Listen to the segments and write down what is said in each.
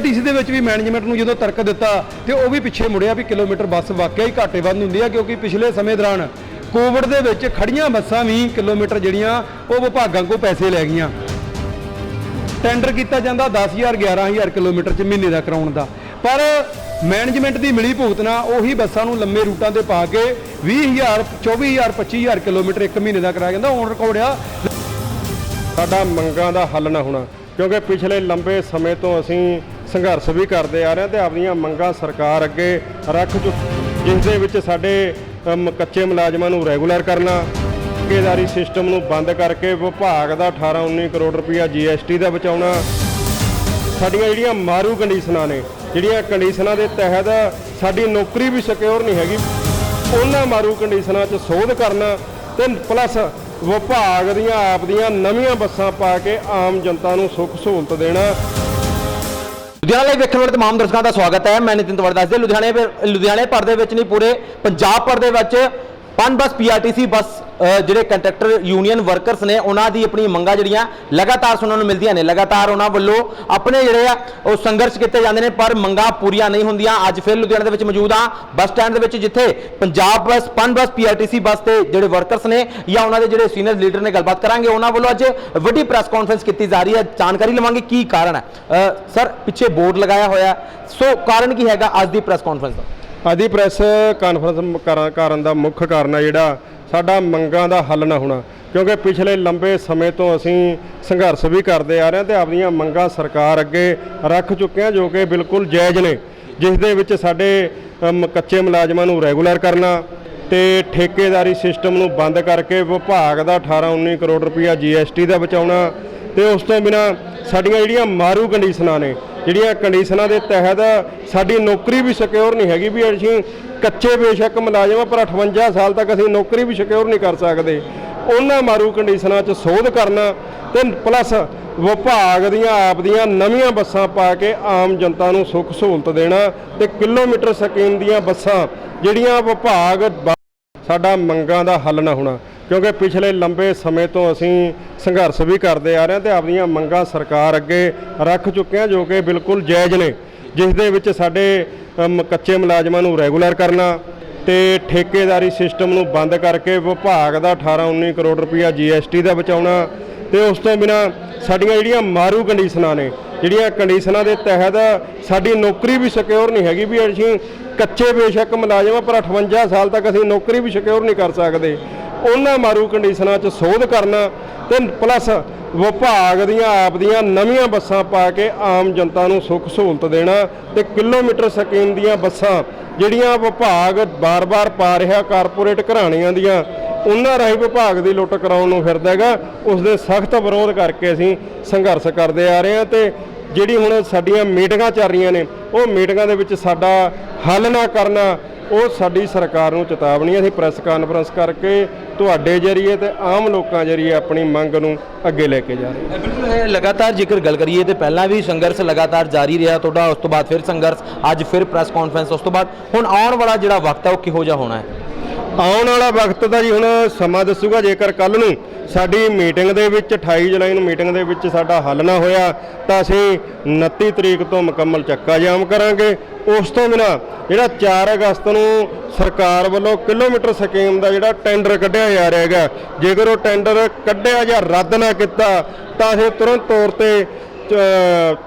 PRTC ਦੇ ਵਿੱਚ ਵੀ management ਨੂੰ ਜਦੋਂ ਤਰਕ ਦਿੱਤਾ ਤੇ ਉਹ ਵੀ ਪਿੱਛੇ ਮੁੜਿਆ ਵੀ ਕਿਲੋਮੀਟਰ ਬੱਸ ਵਾਕਿਆ ਹੀ ਘਾਟੇ ਵੱਧ ਹੁੰਦੀ ਆ, ਕਿਉਂਕਿ ਪਿਛਲੇ ਸਮੇਂ ਦੌਰਾਨ ਕੋਵਿਡ ਦੇ ਵਿੱਚ ਖੜੀਆਂ ਬੱਸਾਂ ਵੀ ਕਿਲੋਮੀਟਰ ਜਿਹੜੀਆਂ ਉਹ ਵਿਭਾਗਾਂ ਕੋਲ ਪੈਸੇ ਲੈ ਗਈਆਂ। ਟੈਂਡਰ ਕੀਤਾ ਜਾਂਦਾ 10000 11000 ਕਿਲੋਮੀਟਰ ਚ ਮਹੀਨੇ ਦਾ ਕਰਾਉਣ ਦਾ। ਪਰ ਮੈਨੇਜਮੈਂਟ ਦੀ ਮਿਲੀ ਭੁਗਤ ਨਾਲ ਉਹੀ ਬੱਸਾਂ ਨੂੰ ਲੰਮੇ ਰੂਟਾਂ ਤੇ ਪਾ ਕੇ 20000 24000 25000 ਕਿਲੋਮੀਟਰ ਇੱਕ ਮਹੀਨੇ ਦਾ ਕਰਾਇਆ ਜਾਂਦਾ ਔਨ ਰਿਕਾਰਡ ਆ। ਸਾਡਾ ਮੰਗਾਂ ਦਾ ਹੱਲ ਨਾ ਹੋਣਾ, ਕਿਉਂਕਿ ਪਿਛਲੇ ਲੰਬੇ ਸਮੇਂ ਤੋਂ ਅਸੀਂ ਸੰਘਰਸ਼ ਵੀ ਕਰਦੇ ਆ ਰਹੇ ਹਾਂ ਤੇ ਆਪਣੀਆਂ ਮੰਗਾਂ ਸਰਕਾਰ ਅੱਗੇ ਰੱਖ ਚੁੱਕੀ ਜਿਸ ਦੇ ਵਿੱਚ ਸਾਡੇ ਕੱਚੇ ਮੁਲਾਜ਼ਮਾਂ ਨੂੰ ਰੈਗੂਲਰ ਕਰਨਾ, ਠੇਕੇਦਾਰੀ ਸਿਸਟਮ ਨੂੰ ਬੰਦ ਕਰਕੇ ਵਿਭਾਗ ਦਾ 18 19 ਕਰੋੜ ਰੁਪਇਆ ਜੀਐਸਟੀ ਦਾ ਬਚਾਉਣਾ। ਸਾਡੀਆਂ ਜਿਹੜੀਆਂ ਮਾਰੂ ਕੰਡੀਸ਼ਨਾਂ ਨੇ, ਜਿਹੜੀਆਂ ਕੰਡੀਸ਼ਨਾਂ ਦੇ ਤਹਿਤ ਸਾਡੀ ਨੌਕਰੀ ਵੀ ਸਿਕਿਉਰ ਨਹੀਂ ਹੈਗੀ, ਉਹਨਾਂ ਮਾਰੂ ਕੰਡੀਸ਼ਨਾਂ 'ਚ ਸੋਧ ਕਰਨਾ ਤੇ ਪਲੱਸ ਵਿਭਾਗ ਦੀਆਂ ਆਪ ਦੀਆਂ ਨਵੀਆਂ ਬੱਸਾਂ ਪਾ ਕੇ ਆਮ ਜਨਤਾ ਨੂੰ ਸੁੱਖ ਸਹੂਲਤ ਦੇਣਾ। ਲੁਧਿਆਣਾ ਲਈ ਵੇਖਣ ਵਾਲੇ ਤਮਾਮ ਦਰਸ਼ਕਾਂ ਦਾ ਸਵਾਗਤ ਹੈ। ਮੈਂ ਨਿਤਿਨ ਤਵੜ ਦੱਸਦੇ ਲੁਧਿਆਣੇ ਲੁਧਿਆਣੇ ਭਰ ਦੇ ਵਿੱਚ ਨਹੀਂ, ਪੂਰੇ ਪੰਜਾਬ ਭਰ ਦੇ ਵਿੱਚ ਪਨ ਬੱਸ ਪੀਆਰਟੀਸੀ ਬੱਸ ਜਿਹੜੇ ਕੰਟਰੈਕਟਰ ਯੂਨੀਅਨ ਵਰਕਰਸ ਨੇ, ਉਹਨਾਂ ਦੀ ਆਪਣੀ ਮੰਗਾਂ ਜਿਹੜੀਆਂ ਲਗਾਤਾਰ ਸੁਣਨ ਨੂੰ ਮਿਲਦੀਆਂ ਨੇ। ਲਗਾਤਾਰ ਉਹਨਾਂ ਵੱਲੋਂ ਆਪਣੇ ਜਿਹੜੇ ਆ, ਉਹ ਸੰਘਰਸ਼ ਕੀਤੇ ਜਾਂਦੇ ਨੇ, ਪਰ ਮੰਗਾਂ ਪੂਰੀਆਂ ਨਹੀਂ ਹੁੰਦੀਆਂ। ਅੱਜ ਫਿਰ ਲੁਧਿਆਣਾ ਦੇ ਵਿੱਚ ਮੌਜੂਦ ਆ ਬੱਸ ਸਟੈਂਡ ਦੇ ਵਿੱਚ, ਜਿੱਥੇ ਪੰਜਾਬ ਬੱਸ ਪੰਜ ਬੱਸ ਪੀਆਰਟੀਸੀ ਬੱਸ ਤੇ ਜਿਹੜੇ ਵਰਕਰਸ ਨੇ ਜਾਂ ਉਹਨਾਂ ਦੇ ਜਿਹੜੇ ਸੀਨੀਅਰ ਲੀਡਰ ਨੇ ਗੱਲਬਾਤ ਕਰਾਂਗੇ। ਉਹਨਾਂ ਵੱਲੋਂ ਅੱਜ ਵੱਡੀ ਪ੍ਰੈਸ ਕਾਨਫਰੰਸ ਕੀਤੀ ਜਾ ਰਹੀ ਹੈ। ਜਾਣਕਾਰੀ ਲਵਾਂਗੇ ਕੀ ਕਾਰਨ ਹੈ। ਸਰ, ਪਿੱਛੇ ਬੋਰਡ ਲਗਾਇਆ ਹੋਇਆ ਸੋ ਕਾਰਨ ਕੀ ਹੈਗਾ ਅੱਜ ਦੀ ਪ੍ਰੈਸ ਕਾਨਫਰੰਸ ਦਾ? ਅੱਜ ਆਦੀ ਪ੍ਰੈਸ ਕਾਨਫਰੰਸ ਕਰਾਂ- ਕਰਨ ਦਾ ਮੁੱਖ ਕਾਰਨ ਹੈ ਜਿਹੜਾ ਸਾਡਾ ਮੰਗਾਂ ਦਾ ਹੱਲ ਨਾ ਹੋਣਾ। ਕਿਉਂਕਿ ਪਿਛਲੇ ਲੰਬੇ ਸਮੇਂ ਤੋਂ ਅਸੀਂ ਸੰਘਰਸ਼ ਵੀ ਕਰਦੇ ਆ ਰਹੇ ਹਾਂ ਤੇ ਆਪਣੀਆਂ ਮੰਗਾਂ ਸਰਕਾਰ ਅੱਗੇ ਰੱਖ ਚੁੱਕੇ ਹਾਂ, ਜੋ ਕਿ ਬਿਲਕੁਲ ਜਾਇਜ਼ ਨੇ। ਜਿਸ ਦੇ ਵਿੱਚ ਸਾਡੇ ਕੱਚੇ ਮੁਲਾਜ਼ਮਾਂ ਨੂੰ ਰੈਗੂਲਰ ਕਰਨਾ ਤੇ ਠੇਕੇਦਾਰੀ ਸਿਸਟਮ ਨੂੰ ਬੰਦ ਕਰਕੇ ਵਿਭਾਗ ਦਾ 18 19 ਕਰੋੜ ਰੁਪਇਆ ਜੀਐਸਟੀ ਦਾ ਬਚਾਉਣਾ ਤੇ ਉਸ ਤੋਂ ਬਿਨਾ ਸਾਡੀਆਂ ਜਿਹੜੀਆਂ ਮਾਰੂ ਕੰਡੀਸ਼ਨਾਂ ਨੇ ਜਿਹੜੀਆਂ ਕੰਡੀਸ਼ਨਾਂ ਦੇ ਤਹਿਤ ਸਾਡੀ ਨੌਕਰੀ ਵੀ ਸਿਕਿਉਰ ਨਹੀਂ ਹੈਗੀ ਵੀ ਅਸੀਂ ਕੱਚੇ ਬੇਸ਼ੱਕ ਮੁਲਾਜ਼ਮ ਆ, ਪਰ 58 ਸਾਲ ਤੱਕ ਅਸੀਂ ਨੌਕਰੀ ਵੀ ਸਿਕਿਉਰ ਨਹੀਂ ਕਰ ਸਕਦੇ। ਉਹਨਾਂ ਮਾਰੂ ਕੰਡੀਸ਼ਨਾਂ 'ਚ ਸੋਧ ਕਰਨਾ ਤੇ ਪਲੱਸ ਵਿਭਾਗ ਦੀਆਂ, ਆਪ ਦੀਆਂ ਨਵੀਆਂ ਬੱਸਾਂ ਪਾ ਕੇ ਆਮ ਜਨਤਾ ਨੂੰ ਸੁੱਖ ਸਹੂਲਤ ਦੇਣਾ ਤੇ ਕਿਲੋਮੀਟਰ ਸਕੀਮ ਦੀਆਂ ਬੱਸਾਂ, ਜਿਹੜੀਆਂ ਵਿਭਾਗ ਸਾਡਾ ਮੰਗਾਂ ਦਾ ਹੱਲ ਨਾ ਹੋਣਾ। ਕਿਉਂਕਿ ਪਿਛਲੇ ਲੰਬੇ ਸਮੇਂ ਤੋਂ ਅਸੀਂ ਸੰਘਰਸ਼ ਵੀ ਕਰਦੇ ਆ ਰਹੇ ਹਾਂ ਤੇ ਆਪਣੀਆਂ ਮੰਗਾਂ ਸਰਕਾਰ ਅੱਗੇ ਰੱਖ ਚੁੱਕੇ ਹਾਂ ਜੋ ਕਿ ਬਿਲਕੁਲ ਜਾਇਜ਼ ਨੇ। ਜਿਸ ਦੇ ਵਿੱਚ ਸਾਡੇ ਕੱਚੇ ਮੁਲਾਜ਼ਮਾਂ ਨੂੰ ਰੈਗੂਲਰ ਕਰਨਾ ਤੇ ਠੇਕੇਦਾਰੀ ਸਿਸਟਮ ਨੂੰ ਬੰਦ ਕਰਕੇ ਵਿਭਾਗ ਦਾ 18 19 ਕਰੋੜ ਰੁਪਇਆ ਜੀਐਸਟੀ ਦਾ ਬਚਾਉਣਾ ਤੇ ਉਸ ਤੋਂ ਬਿਨਾ ਸਾਡੀਆਂ ਜਿਹੜੀਆਂ ਮਾਰੂ ਕੰਡੀਸ਼ਨਾਂ ਨੇ, ਜਿਹੜੀਆਂ ਕੰਡੀਸ਼ਨਾਂ ਦੇ ਤਹਿਤ ਸਾਡੀ ਨੌਕਰੀ ਵੀ ਸਿਕਿਉਰ ਨਹੀਂ ਹੈਗੀ ਵੀ ਅਸੀਂ ਕੱਚੇ ਬੇਸ਼ੱਕ ਮੁਲਾਜ਼ਮ ਪਰ 58 ਸਾਲ ਤੱਕ ਅਸੀਂ ਨੌਕਰੀ ਵੀ ਸਿਕਿਉਰ ਨਹੀਂ ਕਰ ਸਕਦੇ। ਉਹਨਾਂ ਮਾਰੂ ਕੰਡੀਸ਼ਨਾਂ 'ਚ ਸੋਧ ਕਰਨਾ ਤੇ ਪਲੱਸ ਵਿਭਾਗ ਦੀਆਂ, ਆਪ ਦੀਆਂ ਨਵੀਆਂ ਬੱਸਾਂ ਪਾ ਕੇ ਆਮ ਜਨਤਾ ਨੂੰ ਸੁੱਖ ਸਹੂਲਤ ਦੇਣਾ ਤੇ ਕਿਲੋਮੀਟਰ ਸਕੀਮ ਦੀਆਂ ਬੱਸਾਂ ਜਿਹੜੀਆਂ ਵਿਭਾਗ ਬਾਰ-ਬਾਰ ਪਾ ਰਿਹਾ ਕਾਰਪੋਰੇਟ ਘਰਾਣਿਆਂ ਦੀਆਂ, ਉਹਨਾਂ ਰਾਹੀਂ ਵਿਭਾਗ ਦੀ ਲੁੱਟ ਕਰਾਉਣ ਨੂੰ ਫਿਰਦਾ ਹੈਗਾ। ਉਸ ਦੇ ਸਖਤ ਵਿਰੋਧ ਕਰਕੇ ਅਸੀਂ ਸੰਘਰਸ਼ ਕਰਦੇ ਆ ਰਹੇ ਹਾਂ ਤੇ ਜਿਹੜੀ ਹੁਣ ਸਾਡੀਆਂ ਮੀਟਿੰਗਾਂ ਚੱਲ ਰਹੀਆਂ ਨੇ, ਉਹ ਮੀਟਿੰਗਾਂ ਦੇ ਵਿੱਚ ਸਾਡਾ ਹੱਲ ਨਾ ਕਰਨਾ ਉਹ ਸਾਡੀ ਸਰਕਾਰ ਨੂੰ ਚੇਤਾਵਨੀ ਹੈ। ਅਸੀਂ ਪ੍ਰੈਸ ਕਾਨਫਰੰਸ ਕਰਕੇ ਤੁਹਾਡੇ ਜਰੀਏ ਤੇ ਆਮ ਲੋਕਾਂ ਜਰੀਏ ਆਪਣੀ ਮੰਗ ਨੂੰ ਅੱਗੇ ਲੈ ਕੇ ਜਾ ਰਹੇ ਹਾਂ। ਬਿਲਕੁਲ ਇਹ ਲਗਾਤਾਰ ਜੇਕਰ ਗੱਲ ਕਰੀਏ ਤੇ ਪਹਿਲਾਂ ਵੀ ਸੰਘਰਸ਼ ਲਗਾਤਾਰ ਜਾਰੀ ਰਿਹਾ ਤੁਹਾਡਾ ਉਸ ਤੋਂ ਬਾਅਦ ਫਿਰ ਸੰਘਰਸ਼ ਅੱਜ ਫਿਰ ਪ੍ਰੈਸ ਕਾਨਫਰੰਸ ਉਸ ਤੋਂ ਬਾਅਦ ਹੁਣ ਆਉਣ ਵਾਲਾ ਜਿਹੜਾ ਵਕਤ ਹੈ ਉਹ ਕਿਹੋ ਜਿਹਾ ਹੋਣਾ ਹੈ? ਆਉਣ ਵਾਲਾ ਵਕਤ ਦਾ ਜੀ ਹੁਣ ਸਮਾਂ ਦੱਸੂਗਾ ਜੇਕਰ ਕੱਲ ਨੂੰ ਸਾਡੀ ਮੀਟਿੰਗ ਦੇ ਵਿੱਚ 28 ਜੁਲਾਈ ਨੂੰ ਮੀਟਿੰਗ ਦੇ ਵਿੱਚ ਸਾਡਾ ਹੱਲ ਨਾ ਹੋਇਆ ਤਾਂ ਅਸੀਂ 29 ਤਰੀਕ ਤੋਂ ਮੁਕੰਮਲ ਚੱਕਾ ਜਾਮ ਕਰਾਂਗੇ। ਉਸ ਤੋਂ ਬਿਨਾ ਜਿਹੜਾ 4 ਅਗਸਤ ਨੂੰ ਸਰਕਾਰ ਵੱਲੋਂ ਕਿਲੋਮੀਟਰ ਸਕੀਮ ਦਾ ਜਿਹੜਾ ਟੈਂਡਰ ਕੱਢਿਆ ਜਾ ਰਿਹਾ ਹੈਗਾ, ਜੇਕਰ ਉਹ ਟੈਂਡਰ ਕੱਢਿਆ ਜਾਂ ਰੱਦ ਨਾ ਕੀਤਾ, ਤਾਂ ਅਸੀਂ ਤੁਰੰਤ ਤੌਰ ਤੇ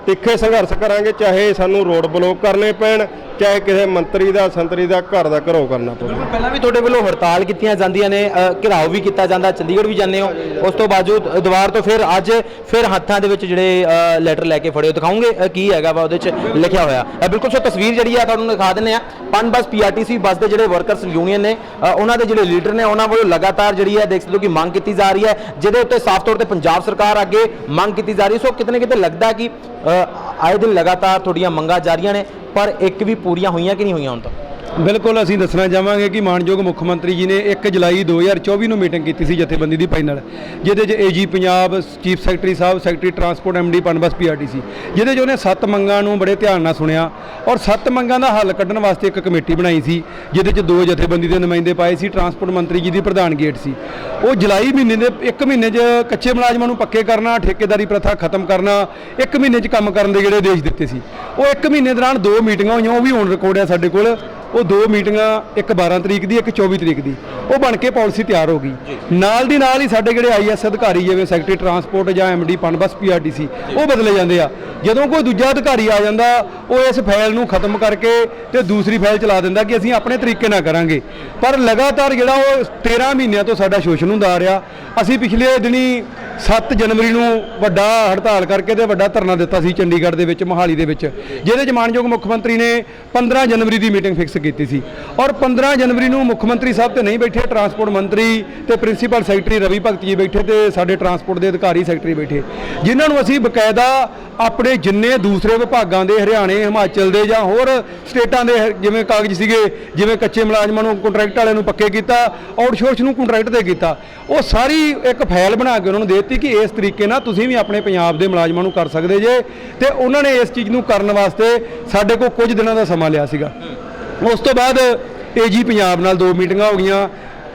ਤਿੱਖੇ ਸੰਘਰਸ਼ ਕਰਾਂਗੇ, ਚਾਹੇ ਸਾਨੂੰ ਰੋਡ ਬਲੌਕ ਕਰਨੇ ਪੈਣ ਚਾਹੇ ਕਿਸੇ ਮੰਤਰੀ ਦਾ ਸੰਤਰੀ ਦਾ ਘਰ ਦਾ ਘਰੋਂ ਕਰਨਾ ਪਵੇ ਬਿਲਕੁਲ ਪਹਿਲਾਂ ਵੀ ਤੁਹਾਡੇ ਵੱਲੋਂ ਹੜਤਾਲ ਕੀਤੀਆਂ ਜਾਂਦੀਆਂ ਨੇ ਘਿਰਾਓ ਵੀ ਕੀਤਾ ਜਾਂਦਾ ਚੰਡੀਗੜ੍ਹ ਵੀ ਜਾਂਦੇ ਹੋ। ਉਸ ਤੋਂ ਬਾਵਜੂਦ ਦੁਬਾਰ ਤੋਂ ਫਿਰ ਅੱਜ ਫਿਰ ਹੱਥਾਂ ਦੇ ਵਿੱਚ ਜਿਹੜੇ ਲੈਟਰ ਲੈ ਕੇ ਫੜੇ ਹੋ। ਦਿਖਾਉਂਗੇ ਕੀ ਹੈਗਾ ਵਾ ਉਹਦੇ ਚ ਲਿਖਿਆ ਹੋਇਆ। ਅ, ਬਿਲਕੁਲ ਸੋ ਤਸਵੀਰ ਜਿਹੜੀ ਆ ਤੁਹਾਨੂੰ ਦਿਖਾ ਦਿੰਨੇ ਆ ਪਨ ਬੱਸ ਪੀਆਰਟੀਸੀ ਬੱਸ ਦੇ ਜਿਹੜੇ ਵਰਕਰਸ ਯੂਨੀਅਨ ਨੇ ਉਹਨਾਂ ਦੇ ਜਿਹੜੇ ਲੀਡਰ ਨੇ ਉਹਨਾਂ ਵੱਲੋਂ ਲਗਾਤਾਰ ਜਿਹੜੀ ਹੈ ਦੇਖ ਸਕਦੇ ਹੋ ਕਿ ਮੰਗ ਕੀਤੀ ਜਾ ਰਹੀ ਹੈ ਜਿਹਦੇ ਉੱਤੇ ਸਾਫ਼ ਤੌਰ ਤੇ ਪੰਜਾਬ ਸਰਕਾਰ ਅੱਗੇ ਮੰਗ ਕੀਤੀ ਜਾ ਰਹੀ ਹੈ। ਸੋ ਕਿਤੇ ਨਾ ਕਿਤੇ ਲੱਗਦਾ ਕਿ ਆਏ ਦਿਨ ਲਗਾਤਾਰ ਤੁਹਾਡੀਆਂ ਮੰਗਾਂ ਜਾਰੀਆਂ ਨੇ। ਪਰ ਇੱਕ ਵੀ ਪੂਰੀਆਂ ਹੋਈਆਂ ਕਿ ਨਹੀਂ ਹੋਈਆਂ ਹੁਣ ਤੱਕ ਬਿਲਕੁਲ ਅਸੀਂ ਦੱਸਣਾ ਚਾਹਾਂਗੇ ਕਿ ਮਾਨਯੋਗ ਮੁੱਖ ਮੰਤਰੀ ਜੀ ਨੇ 1 ਜੁਲਾਈ 2024 ਨੂੰ ਮੀਟਿੰਗ ਕੀਤੀ ਸੀ ਜਥੇਬੰਦੀ ਦੀ ਫਾਈਨਲ, ਜਿਹਦੇ 'ਚ ਏਜੀ ਪੰਜਾਬ, ਚੀਫ ਸੈਕਟਰੀ ਸਾਹਿਬ, secretary transport MD PUNBUS PRTC ਜਿਹਦੇ 'ਚ ਉਹਨੇ ਸੱਤ ਮੰਗਾਂ ਨੂੰ ਬੜੇ ਧਿਆਨ ਨਾਲ ਸੁਣਿਆ ਔਰ ਸੱਤ ਮੰਗਾਂ ਦਾ ਹੱਲ ਕੱਢਣ ਵਾਸਤੇ ਇੱਕ ਕਮੇਟੀ ਬਣਾਈ ਸੀ, ਜਿਹਦੇ 'ਚ ਦੋ ਜਥੇਬੰਦੀ ਦੇ ਨੁਮਾਇੰਦੇ ਪਾਏ ਸੀ, ਟਰਾਂਸਪੋਰਟ ਮੰਤਰੀ ਜੀ ਦੀ ਪ੍ਰਧਾਨ ਗੇਟ ਸੀ। ਉਹ ਜੁਲਾਈ ਮਹੀਨੇ ਦੇ, ਇੱਕ ਮਹੀਨੇ 'ਚ ਕੱਚੇ ਮੁਲਾਜ਼ਮਾਂ ਨੂੰ ਪੱਕੇ ਕਰਨਾ, ਠੇਕੇਦਾਰੀ ਪ੍ਰਥਾ ਖਤਮ ਕਰਨਾ, ਇੱਕ ਮਹੀਨੇ 'ਚ ਕੰਮ ਕਰਨ ਦੇ ਜਿਹੜੇ ਆਦੇਸ਼ ਦਿੱਤੇ ਸੀ। ਉਹ ਇੱਕ ਮਹੀਨੇ ਦੌਰਾਨ ਦੋ ਮੀਟਿੰਗਾਂ ਹੋਈਆਂ, ਉਹ ਵੀ ਹੁਣ ਰਿਕਾਰਡ ਆ ਸਾਡੇ ਕੋਲ। ਉਹ ਦੋ ਮੀਟਿੰਗਾਂ ਇੱਕ 12 ਤਰੀਕ ਦੀ ਇੱਕ 24 ਤਰੀਕ ਦੀ। ਉਹ ਬਣ ਕੇ ਪਾਲਿਸੀ ਤਿਆਰ ਹੋ ਗਈ। ਨਾਲ ਦੀ ਨਾਲ ਹੀ ਸਾਡੇ ਜਿਹੜੇ ਆਈਐਸ ਅਧਿਕਾਰੀ ਜਿਵੇਂ ਸੈਕਟਰੀ ਟਰਾਂਸਪੋਰਟ ਜਾਂ ਐਮਡੀ ਪਨਬਸ ਪੀਆਰਟੀਸੀ ਉਹ ਬਦਲੇ ਜਾਂਦੇ ਆ। ਜਦੋਂ ਕੋਈ ਦੂਜਾ ਅਧਿਕਾਰੀ ਆ ਜਾਂਦਾ ਉਹ ਇਸ ਫਾਈਲ ਨੂੰ ਖਤਮ ਕਰਕੇ ਤੇ ਦੂਸਰੀ ਫਾਈਲ ਚਲਾ ਦਿੰਦਾ ਕਿ ਅਸੀਂ ਆਪਣੇ ਤਰੀਕੇ ਨਾਲ ਕਰਾਂਗੇ। ਪਰ ਲਗਾਤਾਰ ਜਿਹੜਾ ਉਹ 13 ਮਹੀਨਿਆਂ ਤੋਂ ਸਾਡਾ ਸ਼ੋਸ਼ਣ ਹੁੰਦਾ ਆ ਰਿਹਾ ਅਸੀਂ ਪਿਛਲੇ ਦਿਨੀ 7 ਜਨਵਰੀ ਨੂੰ ਵੱਡਾ ਹੜਤਾਲ ਕਰਕੇ ਤੇ ਵੱਡਾ ਧਰਨਾ ਦਿੱਤਾ ਸੀ ਚੰਡੀਗੜ੍ਹ ਦੇ ਵਿੱਚ ਮੋਹਾਲੀ ਦੇ ਵਿੱਚ ਜਿਹਦੇ ਚ ਮਾਨਯੋਗ ਮੁੱਖ ਮੰਤਰੀ ਨੇ 15 ਜਨਵਰੀ ਦੀ ਮੀਟਿੰਗ ਫਿਕਸ ਕੀਤੀ ਸੀ। ਔਰ 15 ਜਨਵਰੀ ਨੂੰ ਮੁੱਖ ਮੰਤਰੀ ਸਾਹਿਬ ਤੇ ਨਹੀਂ ਬੈਠੇ ਟਰਾਂਸਪੋਰਟ ਮੰਤਰੀ ਤੇ ਪ੍ਰਿੰਸੀਪਲ ਸੈਕਟਰੀ ਰਵੀ ਭਗਤ ਜੀ ਬੈਠੇ ਤੇ ਸਾਡੇ ਟਰਾਂਸਪੋਰਟ ਦੇ ਅਧਿਕਾਰੀ ਸੈਕਟਰੀ ਬੈਠੇ। ਜਿਨ੍ਹਾਂ ਨੂੰ ਅਸੀਂ ਬਕਾਇਦਾ ਆਪਣੇ ਜਿੰਨੇ ਦੂਸਰੇ ਵਿਭਾਗਾਂ ਦੇ ਹਰਿਆਣੇ, ਹਿਮਾਚਲ ਦੇ ਜਾਂ ਹੋਰ ਸਟੇਟਾਂ ਦੇ ਜਿਵੇਂ ਕਾਗਜ਼ ਸੀਗੇ, ਜਿਵੇਂ ਕੱਚੇ ਮੁਲਾਜ਼ਮਾਂ ਨੂੰ ਕੰਟਰੈਕਟ ਵਾਲਿਆਂ ਨੂੰ ਪੱਕੇ ਕੀਤਾ, ਆਊਟਸੋਰਸ ਨੂੰ ਕੰਟਰੈਕਟ ਤੇ ਕੀਤਾ। ਉਹ ਸਾਰੀ ਇੱਕ ਫਾਈਲ ਬਣਾ ਕੇ ਉਹਨਾਂ ਨੂੰ ਦੇ ਦਿੱਤੀ ਕਿ ਇਸ ਤਰੀਕੇ ਨਾਲ ਤੁਸੀਂ ਵੀ ਆਪਣੇ ਪੰਜਾਬ ਦੇ ਮੁਲਾਜ਼ਮਾਂ ਨੂੰ ਕਰ ਸਕਦੇ ਜੇ। ਤੇ ਉਹਨਾਂ ਨੇ ਇਸ ਚੀਜ਼ ਨੂੰ ਕਰਨ ਵਾਸਤੇ ਸਾਡੇ ਕੋਲ ਕੁਝ ਦਿਨਾਂ ਦਾ ਸਮਾਂ ਲਿਆ ਸੀਗਾ। ਉਸ ਤੋਂ ਬਾਅਦ ਏਜੀ ਪੰਜਾਬ ਨਾਲ ਦੋ ਮੀਟਿੰਗਾਂ ਹੋ ਗਈਆਂ।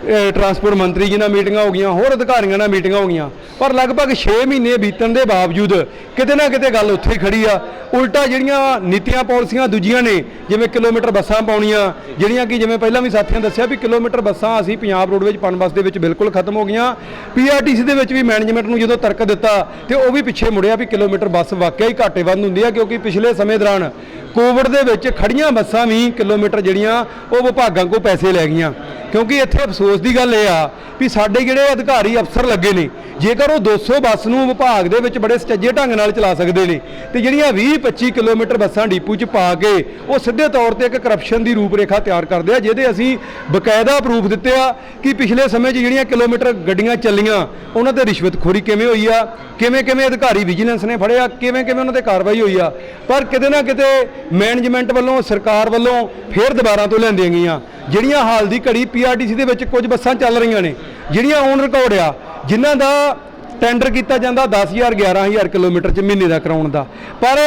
ਟਰਾਂਸਪੋਰਟ ਮੰਤਰੀ ਜੀ ਨਾਲ ਮੀਟਿੰਗਾਂ ਹੋ ਗਈਆਂ, ਹੋਰ ਅਧਿਕਾਰੀਆਂ ਨਾਲ ਮੀਟਿੰਗਾਂ ਹੋ ਗਈਆਂ। ਪਰ ਲਗਭਗ 6 ਮਹੀਨੇ ਬੀਤਣ ਦੇ ਬਾਵਜੂਦ ਕਿਤੇ ਨਾ ਕਿਤੇ ਗੱਲ ਉੱਥੇ ਹੀ ਖੜੀ ਆ। ਉਲਟਾ ਜਿਹੜੀਆਂ ਨੀਤੀਆਂ ਪਾਲਿਸੀਆਂ ਦੂਜੀਆਂ ਨੇ, ਜਿਵੇਂ ਕਿਲੋਮੀਟਰ ਬੱਸਾਂ ਪਾਉਣੀਆਂ, ਜਿਹੜੀਆਂ ਕਿ ਜਿਵੇਂ ਪਹਿਲਾਂ ਵੀ ਸਾਥੀਆਂ ਦੱਸਿਆ ਵੀ ਕਿਲੋਮੀਟਰ ਬੱਸਾਂ ਅਸੀਂ ਪੰਜਾਬ ਰੋਡਵੇਜ ਪਨ ਬੱਸ ਦੇ ਵਿੱਚ ਬਿਲਕੁਲ ਖਤਮ ਹੋ ਗਈਆਂ। ਪੀਆਰਟੀਸੀ ਦੇ ਵਿੱਚ ਵੀ ਮੈਨੇਜਮੈਂਟ ਨੂੰ ਜਦੋਂ ਤਰਕ ਦਿੱਤਾ ਤੇ ਉਹ ਵੀ ਪਿੱਛੇ ਮੁੜਿਆ ਵੀ ਕਿਲੋਮੀਟਰ ਬੱਸ ਵਾਕਿਆ ਹੀ ਘਾਟੇ ਵੱਧ ਹੁੰਦੀ ਆ, ਕਿਉਂਕਿ ਪਿਛਲੇ ਸਮੇਂ ਦੌਰਾਨ ਕੋਵਿਡ ਦੇ ਵਿੱਚ ਖੜੀਆਂ ਬੱਸਾਂ ਵੀ ਕਿਲੋਮੀਟਰ ਜਿਹੜੀਆਂ ਉਹ ਵਿਭਾਗਾਂ ਕੋਲ ਪੈਸੇ ਲੈ ਗਈਆਂ। ਕਿਉਂਕਿ ਇੱਥੇ ਅਫਸੋਸ ਦੀ ਗੱਲ ਇਹ ਆ ਵੀ ਸਾਡੇ ਜਿਹੜੇ ਅਧਿਕਾਰੀ ਅਫਸਰ ਲੱਗੇ ਨੇ, ਜੇਕਰ ਉਹ 200 ਬੱਸ ਨੂੰ ਵਿਭਾਗ ਦੇ ਵਿੱਚ ਬੜੇ ਸੁਚੱਜੇ ਢੰਗ ਨਾਲ ਚਲਾ ਸਕਦੇ ਨੇ, ਤੇ ਜਿਹੜੀਆਂ 20 25 ਕਿਲੋਮੀਟਰ ਬੱਸਾਂ ਡੀਪੂ 'ਚ ਪਾ ਕੇ ਉਹ ਸਿੱਧੇ ਤੌਰ ਤੇ ਇੱਕ ਕਰਪਸ਼ਨ ਦੀ ਰੂਪਰੇਖਾ ਤਿਆਰ ਕਰਦੇ ਆ, ਜਿਹਦੇ ਅਸੀਂ ਬਕਾਇਦਾ ਪ੍ਰੂਫ ਦਿੱਤੇ ਆ ਕਿ ਪਿਛਲੇ ਸਮੇਂ 'ਚ ਜਿਹੜੀਆਂ ਕਿਲੋਮੀਟਰ ਗੱਡੀਆਂ ਚੱਲੀਆਂ, ਉਹਨਾਂ ਤੇ ਰਿਸ਼ਵਤਖੋਰੀ ਕਿਵੇਂ ਹੋਈ ਆ ਕਿਵੇਂ ਕਿਵੇਂ ਅਧਿਕਾਰੀ ਵਿਜੀਲੈਂਸ ਨੇ ਫੜਿਆ ਕਿਵੇਂ ਕਿਵੇਂ ਉਹਨਾਂ ਤੇ ਕਾਰਵਾਈ ਹੋਈ ਆ, ਪਰ ਕਿਤੇ ਨਾ ਕਿਤੇ ਮੈਨੇਜਮੈਂਟ ਵੱਲੋਂ, ਸਰਕਾਰ ਵੱਲੋਂ ਫੇਰ ਦੁਬਾਰਾ ਤੋਂ ਲਿਆਂਦੀਆਂ ਗਈਆਂ, ਜਿਹੜੀਆਂ ਹਾਲ ਦੀ ਘੜੀ ਪੀਆਰਟੀਸੀ ਦੇ ਵਿੱਚ ਕੁਝ ਬੱਸਾਂ ਚੱਲ ਰਹੀਆਂ ਨੇ, ਜਿਹੜੀਆਂ ਔਨ ਰਿਕਾਰਡ ਆ, ਜਿਨ੍ਹਾਂ ਦਾ ਟੈਂਡਰ ਕੀਤਾ ਜਾਂਦਾ 10000 11000 ਕਿਲੋਮੀਟਰ ਚ ਮਹੀਨੇ ਦਾ ਕਰਾਉਣ ਦਾ। ਪਰ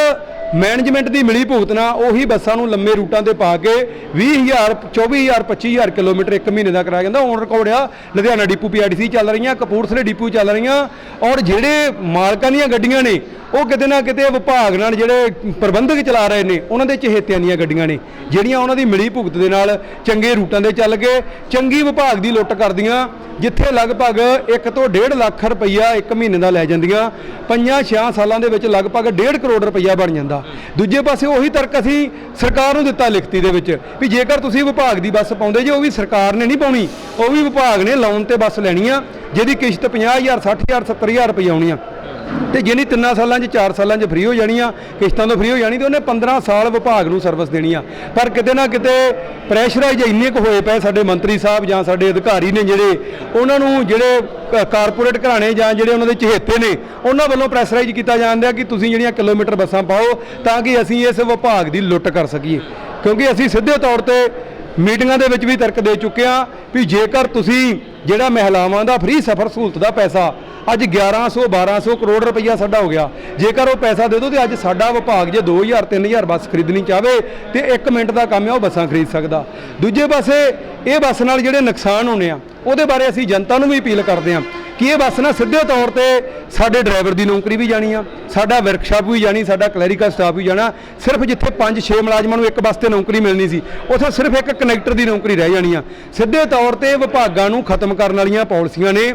ਮੈਨੇਜਮੈਂਟ ਦੀ ਮਿਲੀ ਭੁਗਤ ਨਾਲ ਉਹੀ ਬੱਸਾਂ ਨੂੰ ਲੰਮੇ ਰੂਟਾਂ ਤੇ ਪਾ ਕੇ 20000 24000 25000 ਕਿਲੋਮੀਟਰ ਇੱਕ ਮਹੀਨੇ ਦਾ ਕਰਾਇਆ ਜਾਂਦਾ। ਔਨ ਰਿਕਾਰਡ ਆ, ਲੁਧਿਆਣਾ ਡਿਪੂ ਪੀਆਰਟੀਸੀ ਚੱਲ ਰਹੀਆਂ, ਕਪੂਰਥਲੇ ਡਿਪੂ ਚੱਲ ਰਹੀਆਂ, ਔਰ ਜਿਹੜੇ ਮਾਲਕਾਂ ਦੀਆਂ ਗੱਡੀਆਂ ਨੇ, ਉਹ ਕਿਤੇ ਨਾ ਕਿਤੇ ਵਿਭਾਗ ਨਾਲ ਜਿਹੜੇ ਪ੍ਰਬੰਧਕ ਚਲਾ ਰਹੇ ਨੇ, ਉਹਨਾਂ ਦੇ ਚਹੇਤਿਆਂ ਦੀਆਂ ਗੱਡੀਆਂ ਨੇ, ਜਿਹੜੀਆਂ ਉਹਨਾਂ ਦੀ ਮਿਲੀ ਭੁਗਤ ਦੇ ਨਾਲ ਚੰਗੇ ਰੂਟਾਂ ਦੇ ਚੱਲ ਕੇ ਚੰਗੀ ਵਿਭਾਗ ਦੀ ਲੁੱਟ ਕਰਦੀਆਂ, ਜਿੱਥੇ ਲਗਭਗ 1 ਤੋਂ 1.5 ਲੱਖ ਰੁਪਈਆ ਇੱਕ ਮਹੀਨੇ ਦਾ ਲੈ ਜਾਂਦੀਆਂ ਪੰਜਾਂ ਛਿਆਂ ਸਾਲਾਂ ਦੇ ਵਿੱਚ ਲਗਭਗ 1.5 ਕਰੋੜ ਰੁਪਈਆ ਬਣ ਜਾਂਦਾ। ਦੂਜੇ ਪਾਸੇ ਉਹੀ ਤਰਕ ਅਸੀਂ ਸਰਕਾਰ ਨੂੰ ਦਿੱਤਾ ਲਿਖਤੀ ਦੇ ਵਿੱਚ ਵੀ ਜੇਕਰ ਤੁਸੀਂ ਵਿਭਾਗ ਦੀ ਬੱਸ ਪਾਉਂਦੇ ਜੇ, ਉਹ ਵੀ ਸਰਕਾਰ ਨੇ ਨਹੀਂ ਪਾਉਣੀ, ਉਹ ਵੀ ਵਿਭਾਗ ਨੇ ਲੋਨ ਤੇ ਬੱਸ ਲੈਣੀ ਆ, ਜਿਹਦੀ ਕਿਸ਼ਤ 50000 60000 70000 ਰੁਪਏ ਆਉਣੀ ਆ। ਤੇ ਜਿਹਨੀ ਤਿੰਨਾਂ ਸਾਲਾਂ 'ਚ, ਚਾਰ ਸਾਲਾਂ 'ਚ ਫ੍ਰੀ ਹੋ ਜਾਣੀ ਆ ਕਿਸ਼ਤਾਂ ਤੋਂ ਫ੍ਰੀ ਹੋ ਜਾਣੀ ਤੇ ਉਹਨੇ 15 ਸਾਲ ਵਿਭਾਗ ਨੂੰ ਸਰਵਿਸ ਦੇਣੀ ਆ। ਪਰ ਕਿਤੇ ਨਾ ਕਿਤੇ ਪ੍ਰੈਸ਼ਰਾਈਜ਼ ਇੰਨੇ ਕੁ ਹੋਏ ਪਏ ਸਾਡੇ ਮੰਤਰੀ ਸਾਹਿਬ ਜਾਂ ਸਾਡੇ ਅਧਿਕਾਰੀ ਨੇ ਜਿਹੜੇ, ਉਹਨਾਂ ਨੂੰ ਜਿਹੜੇ ਕਾਰਪੋਰੇਟ ਘਰਾਣੇ ਜਾਂ ਜਿਹੜੇ ਉਹਨਾਂ ਦੇ ਚਹੇਤੇ ਨੇ, ਉਹਨਾਂ ਵੱਲੋਂ ਪ੍ਰੈਸ਼ਰਾਈਜ਼ ਕੀਤਾ ਜਾਂਦਾ ਕਿ ਤੁਸੀਂ ਜਿਹੜੀਆਂ ਕਿਲੋਮੀਟਰ ਬੱਸਾਂ ਪਾਓ ਤਾਂ ਕਿ ਅਸੀਂ ਇਸ ਵਿਭਾਗ ਦੀ ਲੁੱਟ ਕਰ ਸਕੀਏ। ਕਿਉਂਕਿ ਅਸੀਂ ਸਿੱਧੇ ਤੌਰ ਤੇ ਮੀਟਿੰਗਾਂ ਦੇ ਵਿੱਚ ਵੀ ਤਰਕ ਦੇ ਚੁੱਕੇ ਆ ਵੀ ਜੇਕਰ ਤੁਸੀਂ ਜਿਹੜਾ ਮਹਿਲਾਵਾਂ ਦਾ ਫ੍ਰੀ ਸਫ਼ਰ ਸਹੂਲਤ ਦਾ ਪੈਸਾ, ਅੱਜ 1100 1200 ਕਰੋੜ ਰੁਪਈਆ ਸਾਡਾ ਹੋ ਗਿਆ। ਜੇਕਰ ਉਹ ਪੈਸਾ ਦੇ ਦੋ ਤੇ ਅੱਜ ਸਾਡਾ ਵਿਭਾਗ ਜੇ 2000 3000 ਬੱਸ ਖਰੀਦਣੀ ਚਾਹਵੇ ਤੇ 1 ਮਿੰਟ ਦਾ ਕੰਮ ਹੈ ਉਹ ਬੱਸਾਂ ਖਰੀਦ ਸਕਦਾ। ਦੂਜੇ ਪਾਸੇ ਇਹ ਬੱਸ ਨਾਲ ਜਿਹੜੇ ਨੁਕਸਾਨ ਹੋਣੇ ਆ ਉਹਦੇ ਬਾਰੇ ਅਸੀਂ ਜਨਤਾ ਨੂੰ ਵੀ ਅਪੀਲ ਕਰਦੇ ਹਾਂ ਕਿ ਇਹ ਬੱਸ ਨਾ ਸਿੱਧੇ ਤੌਰ ਤੇ ਸਾਡੇ ਡਰਾਈਵਰ ਦੀ ਨੌਕਰੀ ਵੀ ਜਾਣੀ ਆ, ਸਾਡਾ ਵਰਕਸ਼ਾਪ ਵੀ ਜਾਣੀ, ਸਾਡਾ ਕਲੈਰੀਕਲ ਸਟਾਫ ਵੀ ਜਾਣਾ, ਸਿਰਫ ਜਿੱਥੇ 5-6 ਮੁਲਾਜ਼ਮਾਂ ਨੂੰ ਇੱਕ ਬੱਸ ਤੇ ਨੌਕਰੀ ਮਿਲਣੀ ਸੀ, ਉੱਥੇ ਸਿਰਫ ਇੱਕ ਕਨੈਕਟਰ ਦੀ ਨੌਕਰੀ ਰਹਿ ਜਾਣੀ ਆ। ਸਿੱਧੇ ਤੌਰ ਤੇ ਵਿਭਾਗਾਂ ਨੂੰ ਖਤਮ ਕਰਨ ਵਾਲੀਆਂ ਪਾਲਿਸੀਆਂ ਨੇ,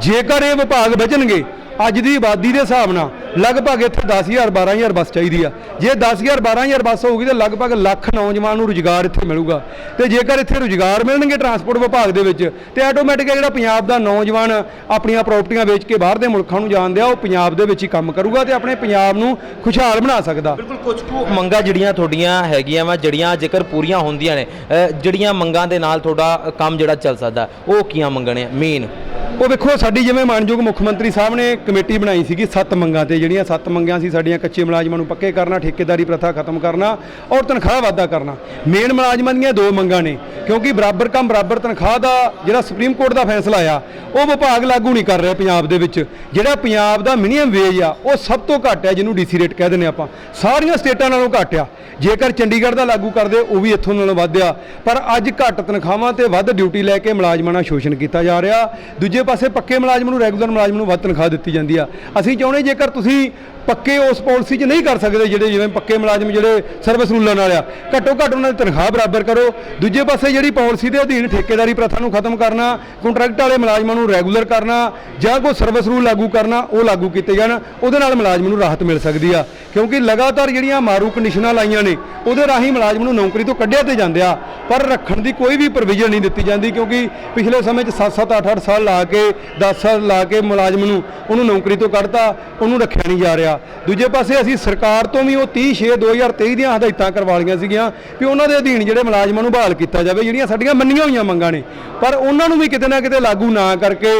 ਜੇਕਰ ਇਹ ਵਿਭਾਗ ਬਚਣਗੇ ਅੱਜ ਦੀ ਆਬਾਦੀ ਦੇ ਹਿਸਾਬ ਨਾਲ ਲਗਭਗ ਇੱਥੇ 10000 12000 ਬੱਸ ਚਾਹੀਦੀ ਆ। ਜੇ 10000 12000 ਬੱਸ ਹੋਊਗੀ ਤਾਂ ਲਗਭਗ ਲੱਖ ਨੌਜਵਾਨ ਨੂੰ ਰੁਜ਼ਗਾਰ ਇੱਥੇ ਮਿਲੂਗਾ। ਤੇ ਜੇਕਰ ਇੱਥੇ ਰੁਜ਼ਗਾਰ ਮਿਲਣਗੇ ਟਰਾਂਸਪੋਰਟ ਵਿਭਾਗ ਦੇ ਵਿੱਚ, ਤੇ ਆਟੋਮੈਟਿਕ ਜਿਹੜਾ ਪੰਜਾਬ ਦਾ ਨੌਜਵਾਨ ਆਪਣੀਆਂ ਪ੍ਰਾਪਰਟੀਆਂ ਵੇਚ ਕੇ ਬਾਹਰ ਦੇ ਮੁਲਕਾਂ ਨੂੰ ਜਾਣ ਦਿਆ, ਉਹ ਪੰਜਾਬ ਦੇ ਵਿੱਚ ਹੀ ਕੰਮ ਕਰੂਗਾ ਤੇ ਆਪਣੇ ਪੰਜਾਬ ਨੂੰ ਖੁਸ਼ਹਾਲ ਬਣਾ ਸਕਦਾ। ਬਿਲਕੁਲ ਕੁਝ ਕੁ ਮੰਗਾਂ ਜਿਹੜੀਆਂ ਤੁਹਾਡੀਆਂ ਹੈਗੀਆਂ ਵਾ, ਜਿਹੜੀਆਂ ਜੇਕਰ ਪੂਰੀਆਂ ਹੁੰਦੀਆਂ ਨੇ ਜਿਹੜੀਆਂ ਮੰਗਾਂ ਦੇ ਨਾਲ ਤੁਹਾਡਾ ਕੰਮ ਜਿਹੜਾ ਚੱਲ ਸਕਦਾ, ਉਹ ਕੀਆਂ ਮੰਗਾਂ ਨੇ ਮੇਨ ਉਹ ਵੇਖੋ, ਸਾਡੀ ਜਿਵੇਂ ਮਾਨਯੋਗ ਮੁੱਖ ਮੰਤਰੀ ਸਾਹਿਬ ਨੇ ਕਮੇਟੀ ਬਣਾਈ ਸੀਗੀ ਸੱਤ ਮੰਗਾਂ ਤੇ, ਜਿਹੜੀਆਂ ਸੱਤ ਮੰਗਾਂ ਸੀ ਸਾਡੀਆਂ, ਕੱਚੇ ਮੁਲਾਜ਼ਮਾਂ ਨੂੰ ਪੱਕੇ ਕਰਨਾ, ਠੇਕੇਦਾਰੀ ਪ੍ਰਥਾ ਖਤਮ ਕਰਨਾ ਔਰ ਤਨਖਾਹ ਵਾਧਾ ਕਰਨਾ। ਮੇਨ ਮੁਲਾਜ਼ਮਾਂ ਦੀਆਂ ਦੋ ਮੰਗਾਂ ਨੇ, ਕਿਉਂਕਿ ਬਰਾਬਰ ਕੰਮ, ਬਰਾਬਰ ਤਨਖਾਹ ਦਾ ਜਿਹੜਾ ਸੁਪਰੀਮ ਕੋਰਟ ਦਾ ਫੈਸਲਾ ਆ, ਉਹ ਵਿਭਾਗ ਲਾਗੂ ਨਹੀਂ ਕਰ ਰਿਹਾ ਪੰਜਾਬ ਦੇ ਵਿੱਚ। ਜਿਹੜਾ ਪੰਜਾਬ ਦਾ ਮਿਨੀਮਮ ਵੇਜ ਆ, ਉਹ ਸਭ ਤੋਂ ਘੱਟ ਹੈ, ਜਿਹਨੂੰ ਡੀਸੀ ਰੇਟ ਕਹਿ ਦਿੰਦੇ ਆਪਾਂ। ਸਾਰੀਆਂ ਸਟੇਟਾਂ ਨਾਲੋਂ ਘੱਟ ਆ। ਜੇਕਰ ਚੰਡੀਗੜ੍ਹ ਦਾ ਲਾਗੂ ਕਰਦੇ, ਉਹ ਵੀ ਇੱਥੋਂ ਨਾਲੋਂ ਵੱਧ ਆ। ਪਰ ਅੱਜ ਘੱਟ ਤਨਖਾਹਾਂ ਤੇ ਵੱਧ ਡਿਊਟੀ ਲੈ ਕੇ ਮੁਲਾਜ਼ਮਾਂ ਨਾਲ ਸ਼ੋਸ਼ਣ ਕੀਤਾ ਜਾ ਰਿਹਾ। ਦੂਜੇ ਪਾਸੇ ਪੱਕੇ ਮੁਲਾਜ਼ਮ ਨੂੰ ਰੈਗੂਲਰ ਮੁਲਾਜ਼ਮ ਨੂੰ ਵੱਧ ਤਨਖਾਹ ਦਿੱਤੀ ਜਾਂਦੀ ਆ। ਅਸੀਂ ਚਾਹੁੰਦੇ ਜੇਕਰ ਤੁਸੀਂ ਪੱਕੇ ਉਸ ਪਾਲਿਸੀ 'ਚ ਨਹੀਂ ਕਰ ਸਕਦੇ ਜਿਹੜੇ ਜਿਵੇਂ ਪੱਕੇ ਮੁਲਾਜ਼ਮ ਜਿਹੜੇ ਸਰਵਿਸ ਰੂਲਾਂ ਨਾਲ ਆ। ਘੱਟੋ ਘੱਟ ਉਹਨਾਂ ਦੀ ਤਨਖਾਹ ਬਰਾਬਰ ਕਰੋ। ਦੂਜੇ ਪਾਸੇ ਜਿਹੜੀ ਪਾਲਿਸੀ ਦੇ ਅਧੀਨ ਠੇਕੇਦਾਰੀ ਪ੍ਰਥਾ ਨੂੰ ਖਤਮ ਕਰਨਾ ਕੰਟਰੈਕਟ ਵਾਲੇ ਮੁਲਾਜ਼ਮਾਂ ਨੂੰ ਰੈਗੂਲਰ ਕਰਨਾ ਜਾਂ ਕੋਈ ਸਰਵਿਸ ਰੂਲ ਲਾਗੂ ਕਰਨਾ, ਉਹ ਲਾਗੂ ਕੀਤੇ ਜਾਣ, ਉਹਦੇ ਨਾਲ ਮੁਲਾਜ਼ਮ ਨੂੰ ਰਾਹਤ ਮਿਲ ਸਕਦੀ ਆ। ਕਿਉਂਕਿ ਲਗਾਤਾਰ ਜਿਹੜੀਆਂ ਮਾਰੂ ਕੰਡੀਸ਼ਨਾਂ ਲਾਈਆਂ ਨੇ, ਉਹਦੇ ਰਾਹੀਂ ਮੁਲਾਜ਼ਮ ਨੂੰ ਨੌਕਰੀ ਤੋਂ ਕੱਢਿਆ ਤੇ ਜਾਂਦੇ ਆ। ਪਰ ਰੱਖਣ ਦੀ ਕੋਈ ਵੀ ਪ੍ਰੋਵੀਜ਼ਨ ਨਹੀਂ ਦਿੱਤੀ ਜਾਂਦੀ ਕਿਉਂਕਿ ਪਿਛਲੇ ਸਮੇਂ 'ਚ 7-7 8-8 ਸਾਲ ਲਾ ਕੇ 10 ਸਾਲ ਲਾ ਕੇ ਮੁਲਾਜ਼ਮ ਨੂੰ ਉਹਨੂੰ ਨੌਕਰੀ ਤੋਂ ਕੱਢਤਾ, ਉਹਨੂੰ ਰੱਖਿਆ ਨਹੀਂ ਜਾ ਰਿਹਾ। ਦੂਜੇ ਪਾਸੇ ਅਸੀਂ ਸਰਕਾਰ ਤੋਂ ਵੀ ਉਹ 30 6 2023 ਦੀਆਂ ਹਦਾਇਤਾਂ ਕਰਵਾ ਲਈਆਂ ਸੀਗੀਆਂ ਵੀ ਉਹਨਾਂ ਦੇ ਅਧੀਨ ਜਿਹੜੇ ਮੁਲਾਜ਼ਮਾਂ ਨੂੰ ਬਹਾਲ ਕੀਤਾ ਜਾਵੇ, ਜਿਹੜੀਆਂ ਸਾਡੀਆਂ ਮੰਨੀਆਂ ਹੋਈਆਂ ਮੰਗਾਂ ਨੇ। ਪਰ ਉਹਨਾਂ ਨੂੰ ਵੀ ਕਿਤੇ ਨਾ ਕਿਤੇ ਲਾਗੂ ਨਾ ਕਰਕੇ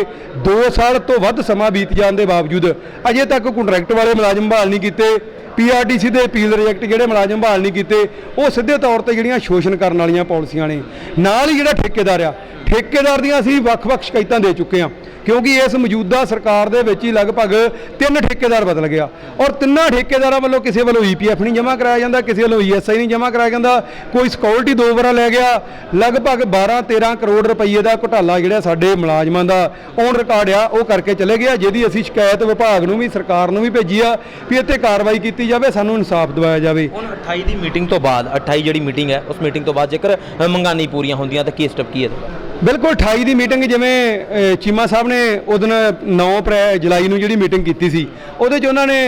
2 ਸਾਲ ਤੋਂ ਵੱਧ ਸਮਾਂ ਬੀਤ ਜਾਣ ਦੇ ਬਾਵਜੂਦ ਅਜੇ ਤੱਕ ਕੰਟਰੈਕਟ ਵਾਲੇ ਮੁਲਾਜ਼ਮ ਬਹਾਲ ਨਹੀਂ ਕੀਤੇ। ਪੀਆਰਡੀਸੀ ਦੇ ਅਪੀਲ ਰਿਜੈਕਟ ਜਿਹੜੇ ਮੁਲਾਜ਼ਮ ਬਹਾਲ ਨਹੀਂ ਕੀਤੇ, ਉਹ ਸਿੱਧੇ ਤੌਰ ਤੇ ਜਿਹੜੀਆਂ ਸ਼ੋਸ਼ਣ ਕਰਨ ਵਾਲੀਆਂ ਪਾਲਿਸੀਆਂ ਨੇ। ਨਾਲ ਹੀ ਜਿਹੜਾ ਠੇਕੇਦਾਰ ਆ, ਠੇਕੇਦਾਰ ਦੀਆਂ ਅਸੀਂ ਵੱਖ-ਵੱਖ ਸ਼ਿਕਾਇਤਾਂ ਦੇ ਚੁੱਕੇ ਹਾਂ, ਕਿਉਂਕਿ ਇਸ ਮੌਜੂਦਾ ਸਰਕਾਰ ਦੇ ਵਿੱਚ ਹੀ ਲਗਭਗ ਤਿੰਨ ਠੇਕੇਦਾਰ ਬਦਲ ਗਿਆ। ਔਰ ਤਿੰਨਾਂ ਠੇਕੇਦਾਰਾਂ ਵੱਲੋਂ ਕਿਸੇ ਵੱਲੋਂ ਈਪੀਐਫ ਨਹੀਂ ਜਮ੍ਹਾਂ ਕਰਾਇਆ ਜਾਂਦਾ, ਕਿਸੇ ਵੱਲੋਂ ਈਐਸਆਈ ਨਹੀਂ ਜਮ੍ਹਾਂ ਕਰਾਇਆ ਜਾਂਦਾ। ਕੋਈ ਸਿਕਿਉਰਿਟੀ ਦੋ ਵਾਰਾਂ ਲੈ ਗਿਆ, ਲਗਭਗ 12-13 ਕਰੋੜ ਰੁਪਏ ਦਾ ਘੁਟਾਲਾ ਜਿਹੜਾ ਸਾਡੇ ਮੁਲਾਜ਼ਮਾਂ ਦਾ ਔਨ ਰਿਕਾਰਡ ਆ, ਉਹ ਕਰਕੇ ਚਲੇ ਗਿਆ, ਜਿਹਦੀ ਅਸੀਂ ਸ਼ਿਕਾਇਤ ਵਿਭਾਗ ਨੂੰ ਵੀ, ਸਰਕਾਰ ਨੂੰ ਵੀ ਭੇਜੀ ਆ, ਵੀ ਇੱਥੇ ਕਾਰਵਾਈ ਕੀਤੀ ਜਾਵੇ ਸਾਨੂੰ ਇਨਸਾਫ ਦਿਵਾਇਆ ਜਾਵੇ ਹੁਣ 28 ਦੀ ਮੀਟਿੰਗ ਤੋਂ ਬਾਅਦ 28 ਜਿਹੜੀ ਮੀਟਿੰਗ ਹੈ ਉਸ ਮੀਟਿੰਗ ਤੋਂ ਬਾਅਦ ਜੇਕਰ ਮੰਗਾਂ ਨਹੀਂ ਪੂਰੀਆਂ ਹੁੰਦੀਆਂ ਤਾਂ ਕੀ ਸਟੈਪ ਕੀ ਹੈ? ਬਿਲਕੁਲ 28 ਦੀ ਮੀਟਿੰਗ ਜਿਵੇਂ ਚੀਮਾ ਸਾਹਿਬ ਨੇ ਉਦੋਂ 9 ਅਪ੍ਰੈਲ ਜੁਲਾਈ ਨੂੰ ਜਿਹੜੀ ਮੀਟਿੰਗ ਕੀਤੀ ਸੀ ਉਹਦੇ 'ਚ ਉਹਨਾਂ ਨੇ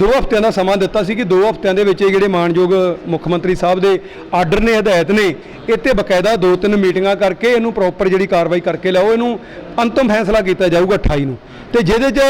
2 ਹਫ਼ਤਿਆਂ ਦਾ ਸਮਾਂ ਦਿੱਤਾ ਸੀ ਕਿ 2 ਹਫ਼ਤਿਆਂ ਦੇ ਵਿੱਚ ਇਹ ਜਿਹੜੇ ਮਾਨਯੋਗ ਮੁੱਖ ਮੰਤਰੀ ਸਾਹਿਬ ਦੇ ਆਰਡਰ ਨੇ ਹਦਾਇਤ ਨੇ ਇੱਥੇ ਬਕਾਇਦਾ ਦੋ ਤਿੰਨ ਮੀਟਿੰਗਾਂ ਕਰਕੇ ਇਹਨੂੰ ਪ੍ਰੋਪਰ ਜਿਹੜੀ ਕਾਰਵਾਈ ਕਰਕੇ ਲਿਆਓ ਇਹਨੂੰ ਅੰਤਮ ਫੈਸਲਾ ਕੀਤਾ ਜਾਊਗਾ 28 ਨੂੰ ਤੇ ਜਿਹਦੇ 'ਚ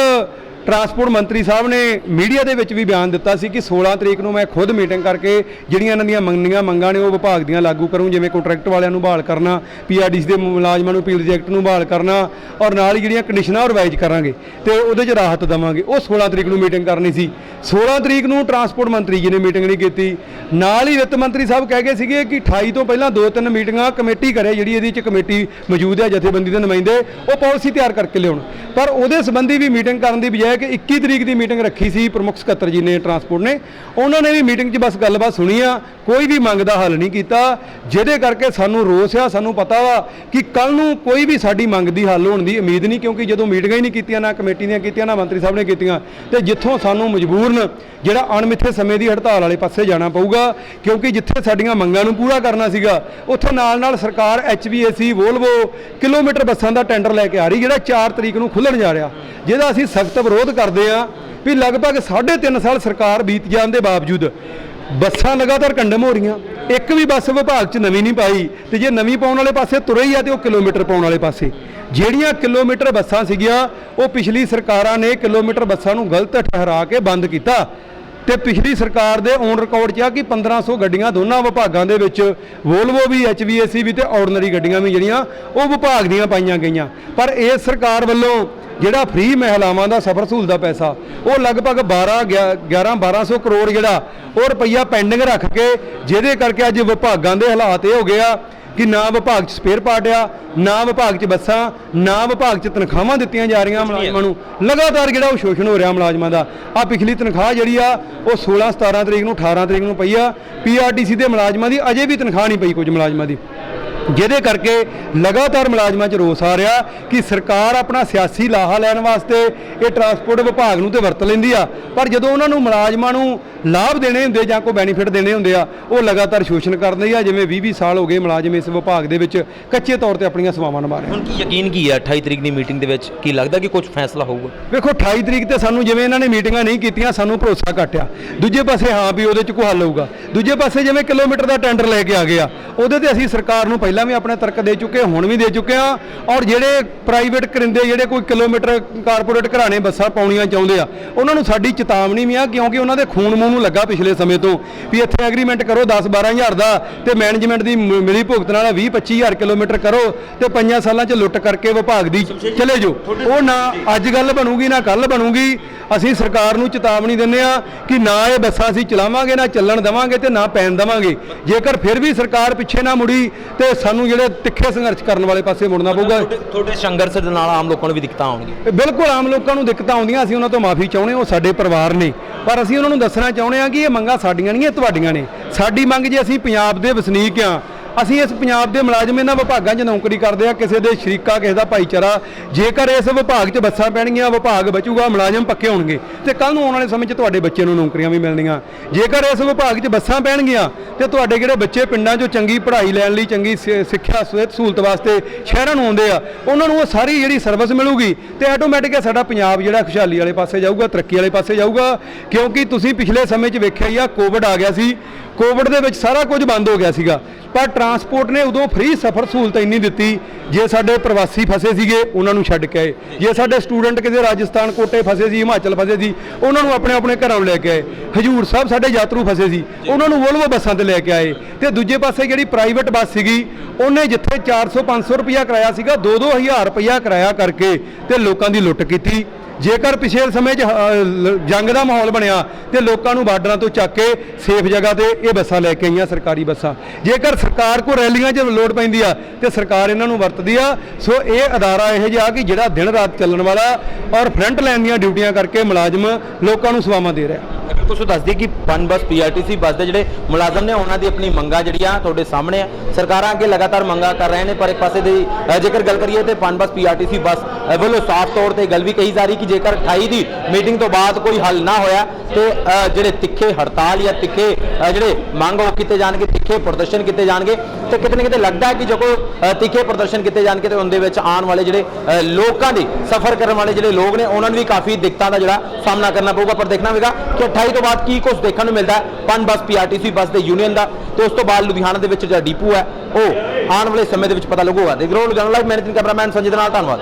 ਟਰਾਂਸਪੋਰਟ ਮੰਤਰੀ ਸਾਹਿਬ ਨੇ ਮੀਡੀਆ ਦੇ ਵਿੱਚ ਵੀ ਬਿਆਨ ਦਿੱਤਾ ਸੀ ਕਿ 16 ਤਰੀਕ ਨੂੰ ਮੈਂ ਖੁਦ ਮੀਟਿੰਗ ਕਰਕੇ ਜਿਹੜੀਆਂ ਇਹਨਾਂ ਦੀਆਂ ਮੰਗਣੀਆਂ ਮੰਗਾਂ ਨੇ ਉਹ ਵਿਭਾਗ ਦੀਆਂ ਲਾਗੂ ਕਰੂੰ, ਜਿਵੇਂ ਕੰਟਰੈਕਟ ਵਾਲਿਆਂ ਨੂੰ ਬਹਾਲ ਕਰਨਾ, ਪੀਆਰਡੀਸੀ ਦੇ ਮੁਲਾਜ਼ਮਾਂ ਨੂੰ ਅਪੀਲ ਰਿਜੈਕਟ ਨੂੰ ਬਹਾਲ ਕਰਨਾ ਔਰ ਨਾਲ ਹੀ ਜਿਹੜੀਆਂ ਕੰਡੀਸ਼ਨਾਂ ਰਿਵਾਈਜ਼ ਕਰਾਂਗੇ ਤੇ ਉਹਦੇ 'ਚ ਰਾਹਤ ਦੇਵਾਂਗੇ। ਉਹ 16 ਤਰੀਕ ਨੂੰ ਮੀਟਿੰਗ ਕਰਨੀ ਸੀ। 16 ਤਰੀਕ ਨੂੰ ਟਰਾਂਸਪੋਰਟ ਮੰਤਰੀ ਜੀ ਨੇ ਮੀਟਿੰਗ ਨਹੀਂ ਕੀਤੀ। ਨਾਲ ਹੀ ਵਿੱਤ ਮੰਤਰੀ ਸਾਹਿਬ ਕਹਿ ਗਏ ਸੀਗੇ ਕਿ 28 ਤੋਂ ਪਹਿਲਾਂ ਦੋ ਤਿੰਨ ਮੀਟਿੰਗਾਂ ਕਮੇਟੀ ਕਰੇ, ਜਿਹੜੀ ਇਹਦੇ 'ਚ ਕਮੇਟੀ ਮੌਜੂਦ ਹੈ, ਜਥੇਬੰਦੀ ਦੇ ਨੁਮਾਇੰਦੇ, ਉਹ ਪਾਲਿਸੀ ਤਿਆਰ ਕਰਕੇ ਲਿਆਉਣ। ਪਰ ਉਹਦੇ ਸੰਬੰਧੀ ਵੀ ਮੀਟਿੰਗ ਕਰਨ ਦੀ ਬਜਾਏ ਕਿ 21 ਤਰੀਕ ਦੀ ਮੀਟਿੰਗ ਰੱਖੀ ਸੀ ਪ੍ਰਮੁੱਖ ਸਕੱਤਰ ਜੀ ਨੇ ਟਰਾਂਸਪੋਰਟ ਨੇ, ਉਹਨਾਂ ਨੇ ਵੀ ਮੀਟਿੰਗ 'ਚ ਬਸ ਗੱਲਬਾਤ ਸੁਣੀ ਆ, ਕੋਈ ਵੀ ਮੰਗ ਦਾ ਹੱਲ ਨਹੀਂ ਕੀਤਾ। ਜਿਹਦੇ ਕਰਕੇ ਸਾਨੂੰ ਰੋਸ ਆ, ਸਾਨੂੰ ਪਤਾ ਵਾ ਕਿ ਕੱਲ ਨੂੰ ਕੋਈ ਵੀ ਸਾਡੀ ਮੰਗ ਦੀ ਹੱਲ ਹੋਣ ਦੀ ਉਮੀਦ ਨਹੀਂ, ਕਿਉਂਕਿ ਜਦੋਂ ਮੀਟਿੰਗਾਂ ਹੀ ਨਹੀਂ ਕੀਤੀਆਂ, ਨਾ ਕਮੇਟੀ ਦੀਆਂ ਕੀਤੀਆਂ, ਨਾ ਮੰਤਰੀ ਸਾਹਿਬ ਨੇ ਕੀਤੀਆਂ, ਤੇ ਜਿੱਥੋਂ ਸਾਨੂੰ ਮਜ਼ਬੂਰ ਮਜਬੂਰਨ ਜਿਹੜਾ ਅਣਮਿੱਥੇ ਸਮੇਂ ਦੀ ਹੜਤਾਲ ਵਾਲੇ ਪਾਸੇ ਜਾਣਾ ਪਊਗਾ, ਕਿਉਂਕਿ ਜਿੱਥੇ ਸਾਡੀਆਂ ਮੰਗਾਂ ਨੂੰ ਪੂਰਾ ਕਰਨਾ ਸੀਗਾ, ਉੱਥੇ ਨਾਲ ਨਾਲ ਸਰਕਾਰ ਐਚਵੀਏਸੀ ਵੋਲਵੋ ਕਿਲੋਮੀਟਰ ਬੱਸਾਂ ਦਾ ਟੈਂਡਰ ਲੈ ਕੇ ਆ ਰਹੀ, ਜਿਹੜਾ 4 ਤਰੀਕ ਨੂੰ ਖੁੱਲਣ ਜਾ ਰਿਹਾ। ਜਿਹਦਾ ਅਸੀਂ ਸਖਤ ਵਿਰੋਧ ਕਰਦੇ ਆ ਵੀ ਲਗਭਗ 3.5 ਸਾਲ ਸਰਕਾਰ ਬੀਤ ਜਾਣ ਦੇ ਬਾਵਜੂਦ ਬੱਸਾਂ ਲਗਾਤਾਰ ਕੰਡਮ ਹੋ ਰਹੀਆਂ। ਇੱਕ ਵੀ ਬੱਸ ਵਿਭਾਗ 'ਚ ਨਵੀਂ ਨਹੀਂ ਪਾਈ ਤੇ ਜੇ ਨਵੀਂ ਪਾਉਣ ਵਾਲੇ ਪਾਸੇ ਤੁਰੇ ਹੀ ਆ ਤੇ ਉਹ ਕਿਲੋਮੀਟਰ ਪਾਉਣ ਵਾਲੇ ਪਾਸੇ। ਜਿਹੜੀਆਂ ਕਿਲੋਮੀਟਰ ਬੱਸਾਂ ਸੀਗੀਆਂ, ਉਹ ਪਿਛਲੀ ਸਰਕਾਰਾਂ ਨੇ ਕਿਲੋਮੀਟਰ ਬੱਸਾਂ ਨੂੰ ਗਲਤ ਠਹਿਰਾ ਕੇ ਬੰਦ ਕੀਤਾ। ਤੇ ਪਿਛਲੀ ਸਰਕਾਰ ਦੇ ਔਨ ਰਿਕਾਰਡ 'ਚ ਆ ਕਿ 1500 ਗੱਡੀਆਂ ਦੋਨਾਂ ਵਿਭਾਗਾਂ ਦੇ ਵਿੱਚ ਵੋਲਵੋ ਵੀ ਐਚਵੀਏਸੀ ਵੀ ਤੇ ਆਰਡੀਨਰੀ ਗੱਡੀਆਂ ਵੀ ਜਿਹੜੀਆਂ ਉਹ ਵਿਭਾਗ ਦੀਆਂ ਪਾਈਆਂ ਗਈਆਂ। ਪਰ ਇਸ ਸਰਕਾਰ ਵੱਲੋਂ ਜਿਹੜਾ ਫ੍ਰੀ ਮਹਿਲਾਵਾਂ ਦਾ ਸਫਰ ਸਹੂਲਤ ਦਾ ਪੈਸਾ, ਉਹ ਲਗਭਗ 12 11 1200 ਕਰੋੜ ਜਿਹੜਾ ਉਹ ਰੁਪਈਆ ਪੈਂਡਿੰਗ ਰੱਖ ਕੇ, ਜਿਹਦੇ ਕਰਕੇ ਅੱਜ ਵਿਭਾਗਾਂ ਦੇ ਹਾਲਾਤ ਇਹ ਹੋ ਗਏ ਆ ਕਿ ਨਾ ਵਿਭਾਗ 'ਚ ਸਪੇਅਰ ਪਾਰਟ ਆ ਨਾ ਵਿਭਾਗ 'ਚ ਬੱਸਾਂ ਨਾ ਵਿਭਾਗ 'ਚ ਤਨਖਾਹਾਂ ਦਿੱਤੀਆਂ ਜਾ ਰਹੀਆਂ ਮੁਲਾਜ਼ਮਾਂ ਨੂੰ। ਲਗਾਤਾਰ ਜਿਹੜਾ ਉਹ ਸ਼ੋਸ਼ਣ ਹੋ ਰਿਹਾ ਮੁਲਾਜ਼ਮਾਂ ਦਾ ਆ ਪਿਛਲੀ ਤਨਖਾਹ ਜਿਹੜੀ ਆ ਉਹ 16 17 ਤਰੀਕ ਨੂੰ 18 ਤਰੀਕ ਨੂੰ ਪਈ ਆ। ਪੀਆਰਟੀਸੀ ਦੇ ਮੁਲਾਜ਼ਮਾਂ ਦੀ ਅਜੇ ਵੀ ਤਨਖਾਹ ਨਹੀਂ ਪਈ ਕੁਝ ਮੁਲਾਜ਼ਮਾਂ ਦੀ। ਜਿਹਦੇ ਕਰਕੇ ਲਗਾਤਾਰ ਮੁਲਾਜ਼ਮਾਂ 'ਚ ਰੋਸ ਆ ਰਿਹਾ ਕਿ ਸਰਕਾਰ ਆਪਣਾ ਸਿਆਸੀ ਲਾਹਾ ਲੈਣ ਵਾਸਤੇ ਇਹ ਟਰਾਂਸਪੋਰਟ ਵਿਭਾਗ ਨੂੰ ਤੇ ਵਰਤ ਲੈਂਦੀ ਆ। ਪਰ ਜਦੋਂ ਉਹਨਾਂ ਨੂੰ ਮੁਲਾਜ਼ਮਾਂ ਨੂੰ ਲਾਭ ਦੇਣੇ ਹੁੰਦੇ ਜਾਂ ਕੋਈ ਬੈਨੀਫਿਟ ਦੇਣੇ ਹੁੰਦੇ ਆ ਉਹ ਲਗਾਤਾਰ ਸ਼ੋਸ਼ਣ ਕਰਦੇ ਆ ਜਿਵੇਂ 20 20 ਸਾਲ ਹੋ ਗਏ ਮੁਲਾਜ਼ਮ ਇਸ ਵਿਭਾਗ ਦੇ ਵਿੱਚ ਕੱਚੇ ਤੌਰ ਤੇ ਆਪਣੀਆਂ ਸੇਵਾਵਾਂ ਨਿਭਾ ਰਹੇ ਹੁਣ ਕੀ ਯਕੀਨ ਕੀ ਹੈ 28 ਤਰੀਕ ਦੀ ਮੀਟਿੰਗ ਦੇ ਵਿੱਚ? ਕੀ ਲੱਗਦਾ ਕਿ ਕੁਝ ਫੈਸਲਾ ਹੋਊਗਾ? ਵੇਖੋ 28 ਤਰੀਕ ਤੇ ਸਾਨੂੰ ਜਿਵੇਂ ਇਹਨਾਂ ਨੇ ਮੀਟਿੰਗਾਂ ਨਹੀਂ ਕੀਤੀਆਂ ਸਾਨੂੰ ਭਰੋਸਾ ਘਟਿਆ। ਦੂਜੇ ਪਾਸੇ ਹਾਂ ਵੀ ਉਹਦੇ 'ਚ ਕੋਈ ਹੱਲ ਹੋਊਗਾ। ਦੂਜੇ ਪਾਸੇ ਜਿਵੇਂ ਕਿਲੋਮੀਟਰ ਦਾ ਟੈਂਡਰ ਲੈ ਕੇ ਆ ਗਿਆ ਉਹਦੇ ਤੇ ਅਸੀਂ ਸਰਕਾਰ ਨੂੰ ਪਹਿਲਾਂ ਵੀ ਆਪਣੇ ਤਰਕ ਦੇ ਚੁੱਕੇ ਹੁਣ ਵੀ ਦੇ ਚੁੱਕੇ ਆ। ਔਰ ਜਿਹੜੇ ਪ੍ਰਾਈਵੇਟ ਕਰਿੰਦੇ ਜਿਹੜੇ ਕੋਈ ਕਿਲੋਮੀਟਰ ਕਾਰਪੋਰੇਟ ਘਰਾਣੇ ਬੱਸਾਂ ਪਾਉਣੀਆਂ ਚਾਹੁੰਦੇ ਆ ਉਹਨਾਂ ਨੂੰ ਸਾਡੀ ਚੇਤਾਵਨੀ ਵੀ ਆ ਕਿਉਂਕਿ ਉਹਨਾਂ ਦੇ ਖੂਨ ਮੂੰਹ ਨੂੰ ਲੱਗਾ ਪਿਛਲੇ ਸਮੇਂ ਤੋਂ। ਵੀ ਇੱਥੇ ਐਗਰੀਮੈਂਟ ਕਰੋ 10 12000 ਦਾ ਤੇ ਮੈਨੇਜਮੈਂਟ ਦੀ ਮਿਲੀ ਭੁਗਤ ਨਾਲ 20 25000 ਕਿਲੋਮੀਟਰ ਕਰੋ ਤੇ ਪੰਜਾਂ ਸਾਲਾਂ 'ਚ ਲੁੱਟ ਕਰਕੇ ਵਿਭਾਗ ਦੀ ਚਲੇ ਜਾਓ। ਉਹ ਨਾ ਅੱਜ ਗੱਲ ਬਣੂਗੀ ਨਾ ਕੱਲ ਬਣੂਗੀ। ਅਸੀਂ ਸਰਕਾਰ ਨੂੰ ਚੇਤਾਵਨੀ ਦਿੰਦੇ ਆ ਕਿ ਨਾ ਇਹ ਬੱਸਾਂ ਅਸੀਂ ਚਲਾਵਾਂਗੇ ਨਾ ਚੱਲਣ ਦੇਵਾਂਗੇ ਤੇ ਨਾ ਪੈਣ ਦੇਵਾਂਗੇ। ਜੇਕਰ ਫਿਰ ਵੀ ਸਰਕਾਰ ਪਿੱਛੇ ਨਾ ਮੁੜੀ ਤੇ ਸਾਨੂੰ ਜਿਹੜੇ ਤਿੱਖੇ ਸੰਘਰਸ਼ ਕਰਨ ਵਾਲੇ ਪਾਸੇ ਮੁੜਨਾ ਪਊਗਾ। ਤੁਹਾਡੇ ਸੰਘਰਸ਼ ਦੇ ਨਾਲ ਆਮ ਲੋਕਾਂ ਨੂੰ ਵੀ ਦਿੱਕਤਾਂ ਆਉਣਗੀਆਂ। ਬਿਲਕੁਲ ਆਮ ਲੋਕਾਂ ਨੂੰ ਦਿੱਕਤਾਂ ਆਉਂਦੀਆਂ ਅਸੀਂ ਉਹਨਾਂ ਤੋਂ ਮਾਫੀ ਚਾਹੁੰਦੇ ਹਾਂ ਉਹ ਸਾਡੇ ਪਰਿਵਾਰ ਨੇ। ਪਰ ਅਸੀਂ ਉਹਨਾਂ ਨੂੰ ਦੱਸਣਾ ਚਾਹੁੰਦੇ ਹਾਂ ਕਿ ਇਹ ਮੰਗਾਂ ਸਾਡੀਆਂ ਨਹੀਂ ਇਹ ਤੁਹਾਡੀਆਂ ਨੇ। ਸਾਡੀ ਮੰਗ ਜੇ ਅਸੀਂ ਪੰਜਾਬ ਦੇ ਵਸਨੀਕ ਆ ਅਸੀਂ ਇਸ ਪੰਜਾਬ ਦੇ ਮੁਲਾਜ਼ਮ ਇਹਨਾਂ ਵਿਭਾਗਾਂ 'ਚ ਨੌਕਰੀ ਕਰਦੇ ਆ ਕਿਸੇ ਦੇ ਸ਼ਰੀਕਾ, ਕਿਸੇ ਦਾ ਭਾਈਚਾਰਾ। ਜੇਕਰ ਇਸ ਵਿਭਾਗ 'ਚ ਬੱਸਾਂ ਪੈਣਗੀਆਂ, ਵਿਭਾਗ ਬਚੂਗਾ, ਮੁਲਾਜ਼ਮ ਪੱਕੇ ਹੋਣਗੇ। ਤੇ ਕੱਲ ਨੂੰ ਆਉਣ ਵਾਲੇ ਸਮੇਂ 'ਚ ਤੁਹਾਡੇ ਬੱਚੇ ਨੂੰ ਨੌਕਰੀਆਂ ਵੀ ਮਿਲਣਗੀਆਂ ਜੇਕਰ ਇਸ ਵਿਭਾਗ 'ਚ ਬੱਸਾਂ ਪੈਣਗੀਆਂ, ਤੇ ਤੁਹਾਡੇ ਜਿਹੜੇ ਬੱਚੇ ਪਿੰਡਾਂ 'ਚੋਂ ਚੰਗੀ ਪੜ੍ਹਾਈ ਲੈਣ ਲਈ, ਚੰਗੀ ਸਿ- ਸਿੱਖਿਆ, ਸਿਹਤ ਸਹੂਲਤ ਵਾਸਤੇ ਸ਼ਹਿਰਾਂ ਨੂੰ ਆਉਂਦੇ ਆ, ਉਹਨਾਂ ਨੂੰ ਉਹ ਸਾਰੀ ਜਿਹੜੀ ਸਰਵਿਸ ਮਿਲੂਗੀ ਤੇ ਆਟੋਮੈਟਿਕ ਹੈ ਸਾਡਾ ਪੰਜਾਬ ਜਿਹੜਾ ਖੁਸ਼ਹਾਲੀ ਵਾਲੇ ਪਾਸੇ ਜਾਊਗਾ, ਤਰੱਕੀ ਵਾਲੇ ਪਾਸੇ ਜਾਊਗਾ। ਕਿਉਂਕਿ ਤੁਸੀਂ ਪਿਛਲੇ ਸਮੇਂ 'ਚ ਵੇਖਿਆ ਹੀ ਆ ਕੋਵਿਡ ਆ ਗਿਆ ਸੀ। ਕੋਵਿਡ ਦੇ ਵਿੱਚ ਸਾਰਾ ਕੁਝ ਬੰਦ ਹੋ ਗਿਆ ਸੀਗਾ। ਪਰ ਟਰਾਂਸਪੋਰਟ ਨੇ ਉਦੋਂ ਫ੍ਰੀ ਸਫ਼ਰ ਸਹੂਲਤ ਇੰਨੀ ਦਿੱਤੀ, ਜੇ ਸਾਡੇ ਪ੍ਰਵਾਸੀ ਫਸੇ ਸੀਗੇ, ਉਹਨਾਂ ਨੂੰ ਛੱਡ ਕੇ ਆਏ। ਜੇ ਸਾਡੇ ਸਟੂਡੈਂਟ ਕਿਸੇ ਰਾਜਸਥਾਨ, ਕੋਟੇ ਫਸੇ ਸੀ, ਹਿਮਾਚਲ ਫਸੇ ਸੀ, ਉਹਨਾਂ ਨੂੰ ਆਪਣੇ ਆਪਣੇ ਘਰਾਂ ਨੂੰ ਲੈ ਕੇ ਆਏ। ਹਜੂਰ ਸਾਹਿਬ ਸਾਡੇ ਯਾਤਰੂ ਫਸੇ ਸੀ, ਉਹਨਾਂ ਨੂੰ ਵੋਲਵੋ ਬੱਸਾਂ ਤੇ ਲੈ ਕੇ ਆਏ। ਤੇ ਦੂਜੇ ਪਾਸੇ ਜਿਹੜੀ ਪ੍ਰਾਈਵੇਟ ਬੱਸ ਸੀਗੀ, ਉਹਨੇ ਜਿੱਥੇ 400 500 ਰੁਪਇਆ ਕਿਰਾਇਆ ਸੀਗਾ 2-2000 ਰੁਪਇਆ ਕਿਰਾਇਆ ਕਰਕੇ ਤੇ ਲੋਕਾਂ ਦੀ ਲੁੱਟ ਕੀਤੀ। ਜੇਕਰ ਪਿਛਲੇ ਸਮੇਂ 'ਚ ਜੰਗ ਦਾ ਮਾਹੌਲ ਬਣਿਆ ਤੇ ਲੋਕਾਂ ਨੂੰ ਬਾਰਡਰਾਂ ਤੋਂ ਚੱਕ ਕੇ ਸੇਫ ਜਗ੍ਹਾ ਤੇ ਇਹ ਬੱਸਾਂ ਲੈ ਕੇ ਆਈਆਂ, ਸਰਕਾਰੀ ਬੱਸਾਂ। ਜੇਕਰ ਸਰਕਾਰ ਕੋ ਰੈਲੀਆਂ 'ਚ ਲੋੜ ਪੈਂਦੀ ਆ, ਤੇ ਸਰਕਾਰ ਇਹਨਾਂ ਨੂੰ ਵਰਤਦੀ ਆ, ਸੋ ਇਹ ਅਦਾਰਾ ਇਹ ਜਿਹਾ ਕਿ ਜਿਹੜਾ ਦਿਨ ਰਾਤ ਚੱਲਣ ਵਾਲਾ ਔਰ ਫਰੰਟ ਲਾਈਨ ਦੀਆਂ ਡਿਊਟੀਆਂ ਕਰਕੇ ਮੁਲਾਜ਼ਮ ਲੋਕਾਂ ਨੂੰ ਸੇਵਾਵਾਂ ਦੇ ਰਿਹਾ। ਕੁਝ ਦੱਸ ਦਈਏ ਕਿ ਪਨ ਬੱਸ ਪੀਆਰਟੀਸੀ ਬੱਸ ਦੇ ਜਿਹੜੇ ਮੁਲਾਜ਼ਮ ਨੇ, ਉਹਨਾਂ ਦੀ ਆਪਣੀ ਮੰਗਾਂ ਜਿਹੜੀਆਂ ਤੁਹਾਡੇ ਸਾਹਮਣੇ ਆ। ਸਰਕਾਰਾਂ ਅੱਗੇ ਲਗਾਤਾਰ ਮੰਗਾਂ ਕਰ ਰਹੇ ਨੇ, ਪਰ ਇੱਕ ਪਾਸੇ ਦੀ ਜੇਕਰ ਗੱਲ ਕਰੀਏ ਤੇ ਪਨ ਬੱਸ ਪੀਆਰਟੀਸੀ ਬੱਸ ਵੱਲੋਂ ਸਾਫ਼ ਤੌਰ ਤੇ ਗੱਲ ਵੀ ਕਹੀ ਜਾ ਰਹੀ ਕਿ ਜੇਕਰ 28 ਦੀ ਮੀਟਿੰਗ ਤੋਂ ਬਾਅਦ ਕੋਈ ਹੱਲ ਨਾ ਹੋਇਆ ਤੇ ਜਿਹੜੇ ਤਿੱਖੇ ਹੜਤਾਲ ਜਾਂ ਤਿੱਖੇ ਜਿਹੜੇ ਮੰਗ ਉਹ ਕੀਤੇ ਜਾਣਗੇ ਤਿੱਖੇ ਪ੍ਰਦਰਸ਼ਨ ਕੀਤੇ ਜਾਣਗੇ ਤੇ ਕਿਤੇ ਨਾ ਕਿਤੇ ਲੱਗਦਾ ਹੈ ਕਿ ਜਦੋਂ ਤਿੱਖੇ ਪ੍ਰਦਰਸ਼ਨ ਕੀਤੇ ਜਾਣਗੇ ਤੇ ਉਹਦੇ ਵਿੱਚ ਆਉਣ ਵਾਲੇ ਜਿਹੜੇ ਲੋਕਾਂ ਦੇ ਸਫ਼ਰ ਕਰਨ ਵਾਲੇ ਜਿਹੜੇ ਲੋਕ ਨੇ, ਉਹਨਾਂ ਨੂੰ ਵੀ ਕਾਫੀ ਦਿੱਕਤਾਂ ਦਾ ਜਿਹੜਾ ਸਾਹਮਣਾ ਕਰਨਾ ਪਊਗਾ। ਪਰ ਦੇਖਣਾ ਹੋਵੇਗਾ ਕਿ 28 ਤੋਂ ਬਾਅਦ ਕੀ ਕੁਝ ਦੇਖਣ ਨੂੰ ਮਿਲਦਾ ਹੈ। ਪਨ ਬੱਸ ਪੀਆਰਟੀਸੀ ਬੱਸ ਦੇ ਯੂਨੀਅਨ ਦਾ ਤੇ ਉਸ ਤੋਂ ਬਾਅਦ ਲੁਧਿਆਣਾ ਦੇ ਵਿੱਚ ਜਿਹੜਾ ਡੀਪੂ ਹੈ, ਉਹ ਆਉਣ ਵਾਲੇ ਸਮੇਂ ਦੇ ਵਿੱਚ ਪਤਾ ਲੱਗੂਗਾ। ਦੇਖ ਰਹੇ ਹੋ ਲਾਈਵ ਮੈਂ ਕੈਮਰਾਮੈਨ ਸੰਜੇ ਦੇ ਨਾਲ, ਧੰਨਵਾਦ।